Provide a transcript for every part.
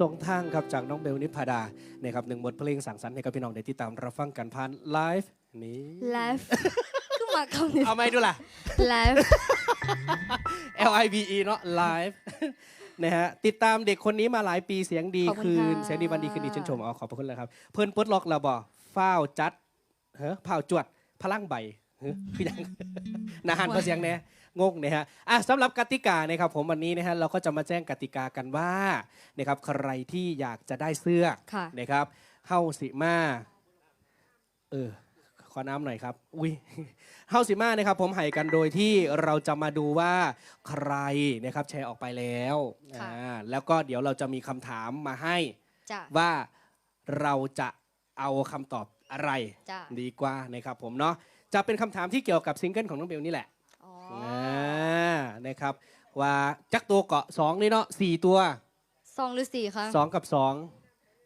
ทรงทางครับจากน้องเบลนิพาดานะครับหนึ่งบทเพลงสั่งสรรค์ให้กับพี่น้องได้ติดตามรับฟังกันผ่านไลฟ์นี้ไลฟ์คือมาคำนี้เอาไหมดูล่ะไลฟ์ L I V E เนาะไลฟ์นะฮะติดตามเด็กคนนี้มาหลายปีเสียงดีขอบคุณคืน ค่ะ เสียงดีวันดีคืนดีชื่นชมอ๋อขอบพระคุณเลยครับ เพิ่นปลดล็อกแล้วบ่ฟ้าวจัดเฮ้อเผาจวดพลังใบเฮ้อคือหยัง นาหันเพราะเสียงแน่ งงนะฮะอะสำหรับกติกานะครับผมวันนี้นะฮะเราก็จะมาแจ้งกติกากันว่านะครับใครที่อยากจะได้เสื้อค่ะ นะครับเฮาสิมาเออขอน้ำหน่อยครับอุ้ย เฮาสิมานะครับผมให้กันโดยที่เราจะมาดูว่าใครนะครับแชร์ออกไปแล้วค่ะ อ่าแล้วก็เดี๋ยวเราจะมีคำถามมาให้ จ้ะ ว่าเราจะเอาคำตอบอะไรจ้ะ ดีกว่านะครับผมเนาะจะเป็นคำถามที่เกี่ยวกับซิงเกิลของน้องเบลนี่แหละอ๋ออ่า นะครับ ว่าจักตัวเกาะสองนี่เนาะสี่ตัวซองหรือสี่คะสองกับสอง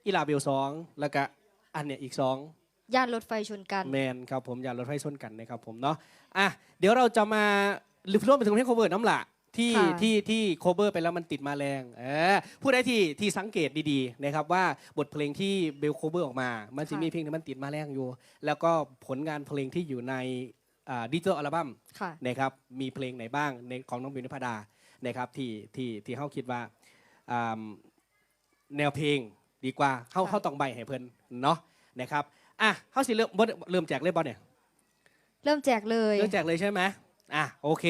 อีลาเบลสองแล้วก็อันเนี้ยอีกสองย่านรถไฟชนกันแมนครับผมอย่ารถไฟชนกันนะครับผมเนาะอะเดี๋ยวเราจะมาหรือร่วมไปถึงเพลง cover น้ำละที่ค่ะที่ที่ cover ไปแล้วมันติดมาแรงเออผู้ใดที่ที่สังเกตดีๆนะครับว่าบทเพลงที่เบล cover ออกมา มันจะมีเพลงที่มันติดมาแรงอยู่ แล้วก็ผลงานเพลงที่อยู่ใน ดิจิทัลอัลบั้มค่ะนะครับมีเพลงไหนบ้างในของน้องบิวนิพาดานะครับที่ที่ที่เขาคิดว่าอ่าแนวเพลงดีกว่าเขาค่ะเขาต้องใบให้เพิ่นเนาะนะครับอะเขาสิเริ่มบ่เริ่มแจกเลยบอลเนี่ยเริ่มแจกเลยเริ่มแจกเลยใช่ไหมอะโอเค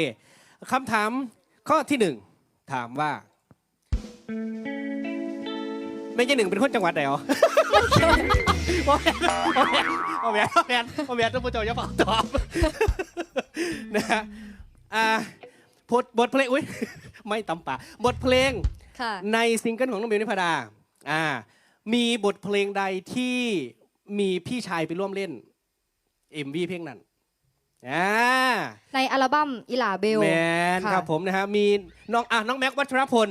คำถามข้อที่หนึ่งถามว่า ไม่ใช่หนึ่งเป็นคนจังหวัดไหนอ๋อโอแมนโอแมนโอแมนโอแมนท่านผู้ชมอย่าฝากตอบนะฮะอ่าบทบทเพลงอุ้ยไม่ตำป่าบทเพลงค่ะ ในซิงเกิลของน้องเบลนิพาดาอ่า มีบทเพลงใดที่มีพี่ชายไปร่วมเล่น MV เพลงนั้น อ่าในอัลบั้มอิหลาเบลแมนค่ะครับผมนะฮะมีน้องอะน้องแม็กวัชรพล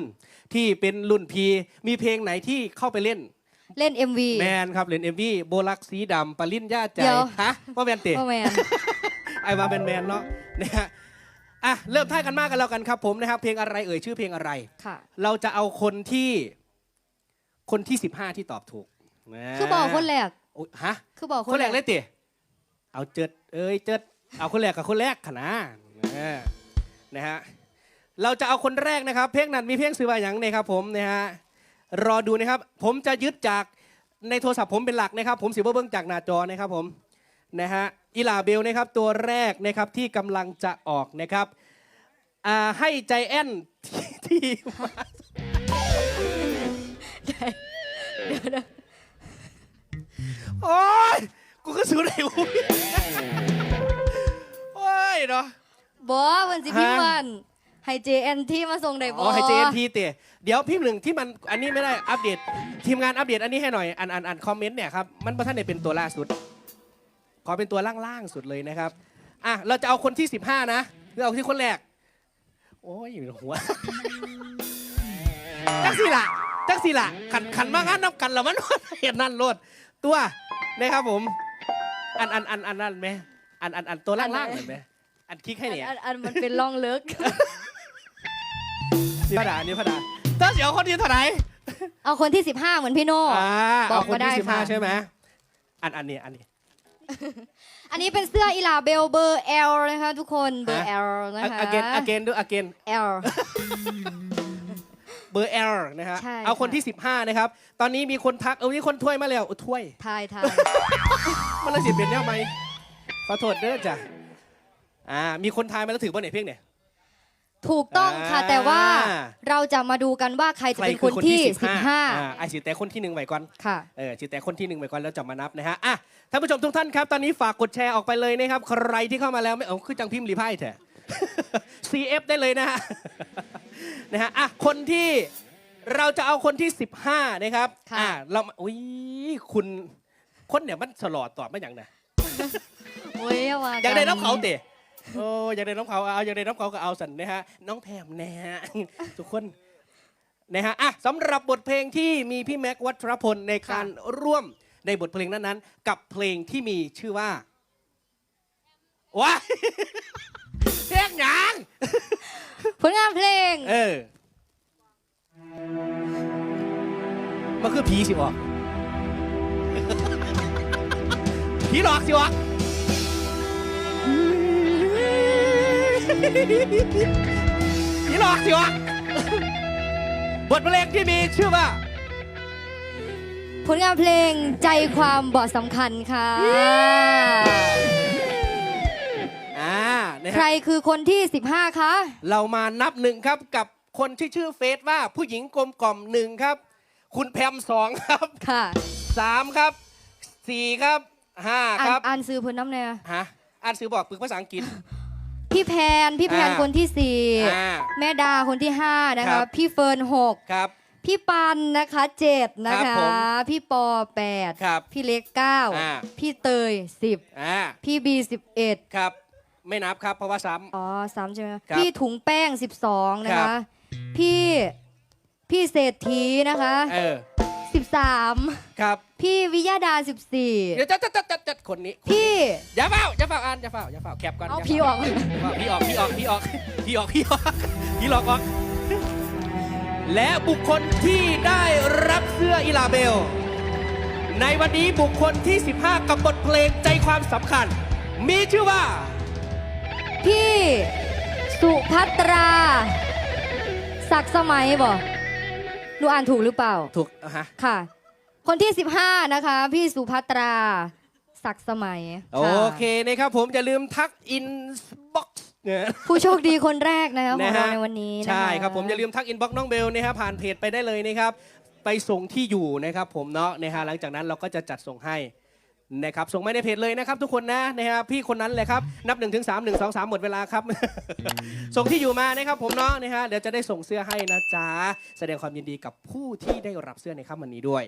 ที่เป็นรุ่นพีมีเพลงไหนที่เข้าไปเล่น เล่น MV แมนครับเล่น MV โบลักสีดำปริญญาใจเดี๋ยว ฮะว่าแมนเตะพ่อแมน ไอ้มาเป็นแมนเนาะนะฮะอะเริ่มท่ายกันมากกันแล้วกันครับผมนะครับเพลงอะไรเอ่ยชื่อเพลงอะไร ค่ะ เราจะเอาคนที่คนที่ 15 ที่ตอบถูกนะคือบอกคนแรก โอ๊ยฮะคือบอกคนแรกเลยเตะเอาเจิดเอ้ยเจิด เอาคนแรกกับคนแรกขนานะนะฮะเราจะเอาคนแรกนะครับ เพลงนั้นมีเพลงซื้อว่าอย่างนะครับผมนะฮะรอดูนะครับ ผมจะยึดจากในโทรศัพท์ผมเป็นหลักนะครับ ผมสิบเบิ้งจากหน้าจอนะครับผมนะฮะอีลาเบลนะครับตัวแรกนะครับที่กำลังจะออกนะครับอ่าให้ใจแอนที่มาโอ้ยกูก็สู้ได้วุ้ยโอ้ย เนาะ บอวันสิพิมพ์ฮะวันให้ JNT มาส่งได้บอ๋อให้เจนทีเตะเดี๋ยวพี่หนึ่งที่มันอันนี้ไม่ได้อัปเดต ทีมงานอัปเดตอันนี้ให้หน่อยอันอันอันคอมเมนต์เนี่ยครับมันประท่านเนี่ยเป็นตัวล่าสุด ขอเป็นตัวล่างๆสุดเลยนะครับอะเราจะเอาคนที่ 15 นะหรือเอาที่คนแรก โอ้ยหัวจักสิล่ะจักสิล่ะขันขันมางานนับกันแล้วมันเห็นนั่นโลดตัวนะครับผม อันอันอันอันนั่นไหมอันอันอันตัวล่างๆเห็นไหม อันคลิกให้เนี่ยอันอันมันเป็นล่องเลิก นี่พระดานี่พระดาเต้าเสียวคนที่เท่าไหร่เอาคนที่ 15 เหมือนพี่โน่ อ่าบอเอากคนมาได้ที่สิบห้าค่ะ ใช่ไหมอันอันนี้อันนี้ อันนี้เป็นเสื้ออิหลาเบลเบอร์ L นะคะทุกคนเบอร์ฮะ L นะคะ again again ด้วย again L เบอร์ L นะฮะ ใช่เอาคนค่ะ ที่ 15 นะครับ ตอนนี้มีคนทัก เออนี่คนถ้วยมาแล้วโอ้ถ้วย ทายทายมันลยสิเป็นเนี่ยไหมขอโทษเด้อจ้ะ อ่ามีคนทายมาแล้วถือว่าไหนเพลงเนี่ย ถูกต้องค่ะ อ่า แต่ว่าเราจะมาดูกันว่าใครจะใครเป็นคืคอนคนที่ที่15อ่า15ไอ้สิแต่คนที่หนึ่งไว้ก่อนค่ะ เออจิแต่คนที่หนึ่งไปก่อนแล้วจะมานับนะฮะอะท่านผู้ชมทุกท่านครับ ตอนนี้ฝากกดแชร์ออกไปเลยนะครับ ใครที่เข้ามาแล้วไม่เอาคือจังพิมพ์รีพายแท้ CF ได้เลยนะฮะ นะฮะอะคนที่เราจะเอาคนที่ 15 นะครับค่ะ อะเรามาอุ้ยคุณคนเนี่ยมันสลอดตอบมาอย่างนะโอ้ยอย่าว่าอยากได้น้ำเขาเตะ โอ้อยากได้น้ำเขาเอาอยากได้น้ำเขาก็เอาสันนะฮะน้องแพมนะฮะทุกคนนะฮะอะสำหรับบทเพลงที่มีพี่แม็กวัชรพลในการร่วมในบทเพลงนั้นๆ กับเพลงที่มีชื่อว่าว้ายเพลงหยังผลงานเพลง เออมันคือผีสิออกผีหลอกสิวะ ผีหลอกสิวะ บทเพลงที่มีชื่อว่า ผลงานเพลงใจความบอดสำคัญค่ะ อ่านะใครฮะคือคนที่ 15 คะ เรามานับหนึ่งครับกับคนที่ชื่อเฟซว่าผู้หญิงกลมกล่อมหนึ่งครับ คุณแพมสองครับค่ะ สามครับสี่ครับห้าอ่าคนรับอ่านซื้อเพื้นน้ำแน่ฮะอ่านสื่อบอกปึกภาษาอังกฤษ พี่แพนพี่แพนอ่าคนที่อ่า4แม่ดาคนที่5นะครัคะบ พี่เฟิร์นครับ6พี่ปันนะคะ7นะครัคะ บผมพี่ปอครับ8พี่เล็กอ่า9พี่เตยอ่า10พี่บี11ครับ ไม่นับครับเพราะว่าซ้ อ๋อสามใช่ไหมครับพี่ถุงแป้ง12นะครัคะ บพี่พี่เศรษฐีนะคะำเออ13 ครับพี่วิยาดา เดี๋ยวจัดจัดจัดจัดจัดคนนี้14 พี่ อย่าเฝ้าอย่าเฝ้าอ่านอย่าเฝ้าอย่าเฝ้าแคปก่อนเอาย่พี่ออกเฝ้าพี่ออกพี่ออกพี่ออกพี่ออกพี่ออกพี่หลอกออกและบุคคลที่ได้รับเสื้ออิลาเบล ในวันนี้บุคคลที่ 15กับบทเพลงใจความสำคัญ มีชื่อว่า พี่ สุภัตรา ศักดิ์สมัยบ่ หนูอ่านถูกหรือเปล่า ถูกอะฮะค่ะ คนที่ 15 นะคะ พี่สุภัตรา ศักดิ์สมัยโอค่ะเคนะครับผมอย่าลืมทักอินบ็อกซ์เนี่ยผู้โชคดีคนแรกนะคะของนะเราฮะในวันนี้นะคะใช่ครับผมอย่าลืมทักอินบ็อกซ์น้องเบลนะครับผ่านเพจไปได้เลยนะครับ ไปส่งที่อยู่นะครับผมเนาะนะฮะหลังจากนั้นเราก็จะจัดส่งให้ นะครับส่งมาในเพจเลยนะครับทุกคนนะนะฮะพี่คนนั้นเลยครับนับ1นถึงสามหนึ่งสองสามหมดเวลาครับ ส่งที่อยู่มานะครับผมเนาะนะฮะเดี๋ยวจะได้ส่งเสื้อให้นะจ๊ะแสดงความยินดีกับผู้ที่ได้รับเสื้อในค่ำวันนี้ด้วย